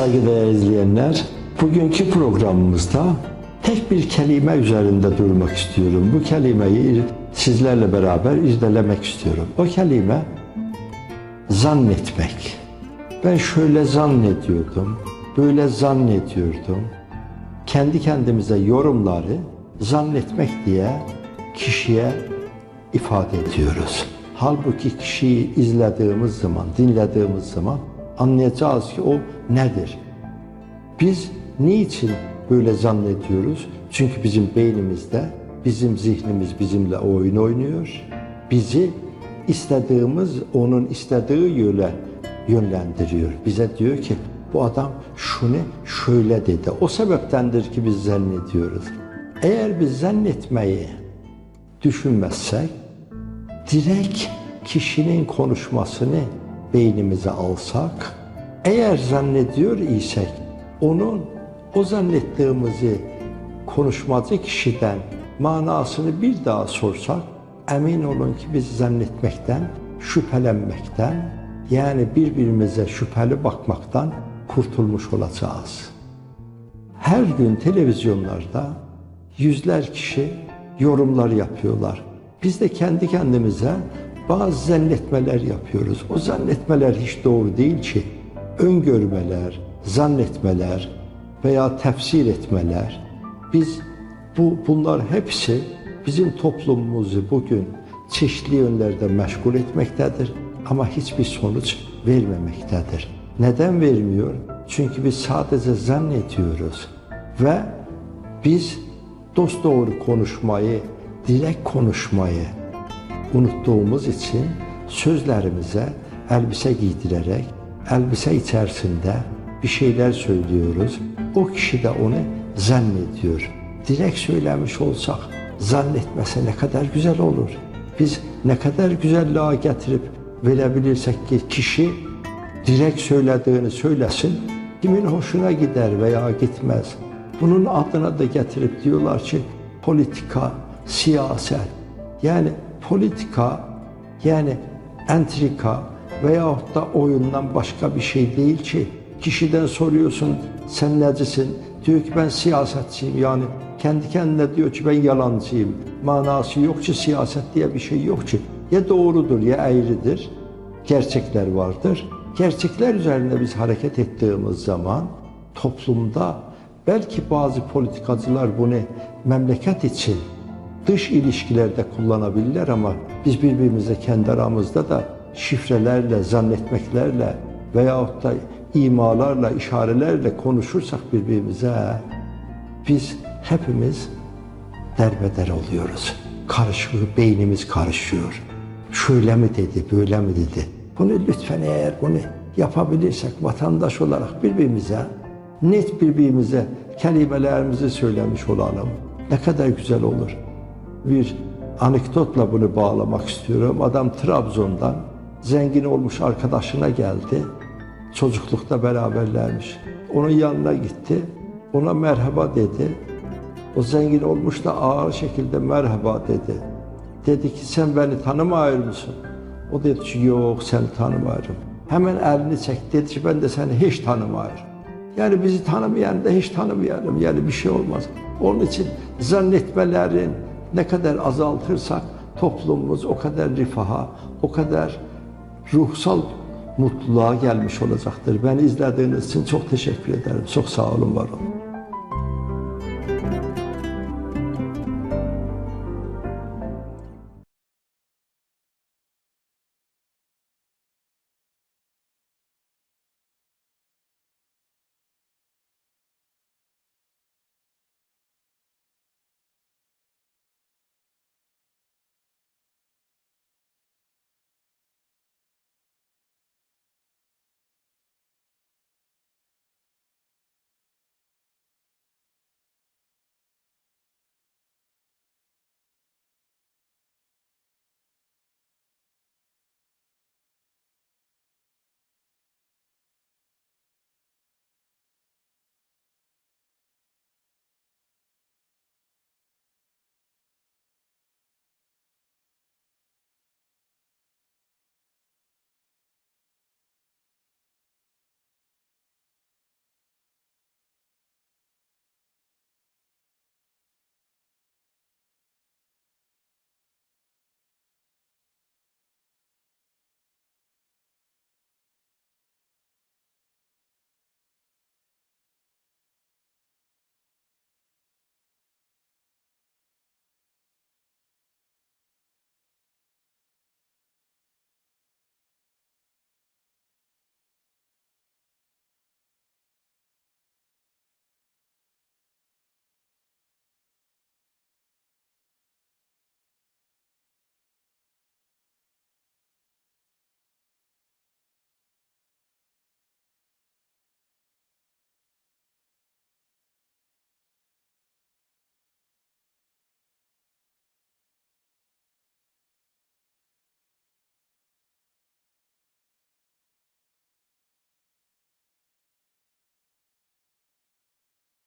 Saygıdeğer izleyenler, bugünkü programımızda tek bir kelime üzerinde durmak istiyorum. Bu kelimeyi sizlerle beraber irdelemek istiyorum. O kelime zannetmek. Ben şöyle zannediyordum, böyle zannediyordum. Kendi kendimize yorumları zannetmek diye kişiye ifade ediyoruz. Halbuki kişiyi izlediğimiz zaman, dinlediğimiz zaman anlayacağız ki o nedir? Biz niçin böyle zannediyoruz? Çünkü bizim beynimizde, bizim zihnimiz bizimle oyun oynuyor. Bizi istediğimiz, onun istediği yöne yönlendiriyor. Bize diyor ki bu adam şunu şöyle dedi. O sebeptendir ki biz zannediyoruz. Eğer biz zannetmeyi düşünmezsek, direkt kişinin konuşmasını beynimize alsak, eğer zannediyor isek, onun o zannettiğimizi konuşmacı kişiden manasını bir daha sorsak, emin olun ki biz zannetmekten, şüphelenmekten, yani birbirimize şüpheli bakmaktan kurtulmuş olacağız. Her gün televizyonlarda yüzler kişi yorumlar yapıyorlar. Biz de kendi kendimize bazı zannetmeler yapıyoruz. O zannetmeler hiç doğru değil ki. Öngörmeler, zannetmeler veya tefsir etmeler. Biz bu bunlar hepsi bizim toplumumuzu bugün çeşitli yönlerde meşgul etmektedir ama hiçbir sonuç vermemektedir. Neden vermiyor? Çünkü biz sadece zannediyoruz ve biz dost doğru konuşmayı, direkt konuşmayı unuttuğumuz için sözlerimize elbise giydirerek elbise içerisinde bir şeyler söylüyoruz. O kişi de onu zannediyor. Direkt söylemiş olsak zannetmese ne kadar güzel olur. Biz ne kadar güzelliğe getirip verebilirsek ki kişi direkt söylediğini söylesin, kimin hoşuna gider veya gitmez. Bunun adına da getirip diyorlar ki politika, siyaset. Yani politika yani entrika veyahut da oyundan başka bir şey değil ki. Kişiden soruyorsun sen necisin? Diyor ki ben siyasetçiyim yani kendi kendine diyor ki ben yalancıyım. Manası yok ki siyaset diye bir şey yok ki. Ya doğrudur ya eğridir. Gerçekler vardır. Gerçekler üzerinde biz hareket ettiğimiz zaman toplumda belki bazı politikacılar bunu memleket için dış ilişkilerde kullanabilirler ama biz birbirimize kendi aramızda da şifrelerle, zannetmeklerle veyahut da imalarla, işarelerle konuşursak birbirimize biz hepimiz derbeder oluyoruz. Karışıyor, beynimiz karışıyor. Şöyle mi dedi, böyle mi dedi? Bunu lütfen eğer bunu yapabilirsek vatandaş olarak birbirimize net birbirimize kelimelerimizi söylemiş olalım. Ne kadar güzel olur. Bir anekdotla bunu bağlamak istiyorum. Adam Trabzon'dan zengin olmuş arkadaşına geldi. Çocuklukta beraberlermiş. Onun yanına gitti. Ona merhaba dedi. O zengin olmuş da ağır şekilde merhaba dedi. Dedi ki sen beni tanımıyor musun? O dedi ki yok seni tanımıyorum. Hemen elini çekti dedi ki ben de seni hiç tanımıyorum. Yani bizi tanımayan da hiç tanımayalım. Yani bir şey olmaz. Onun için zannetmelerin ne kadar azaltırsak toplumumuz o kadar rifaha, o kadar ruhsal mutluluğa gelmiş olacaktır. Beni izlediğiniz için çok teşekkür ederim. Çok sağ olun, var olun.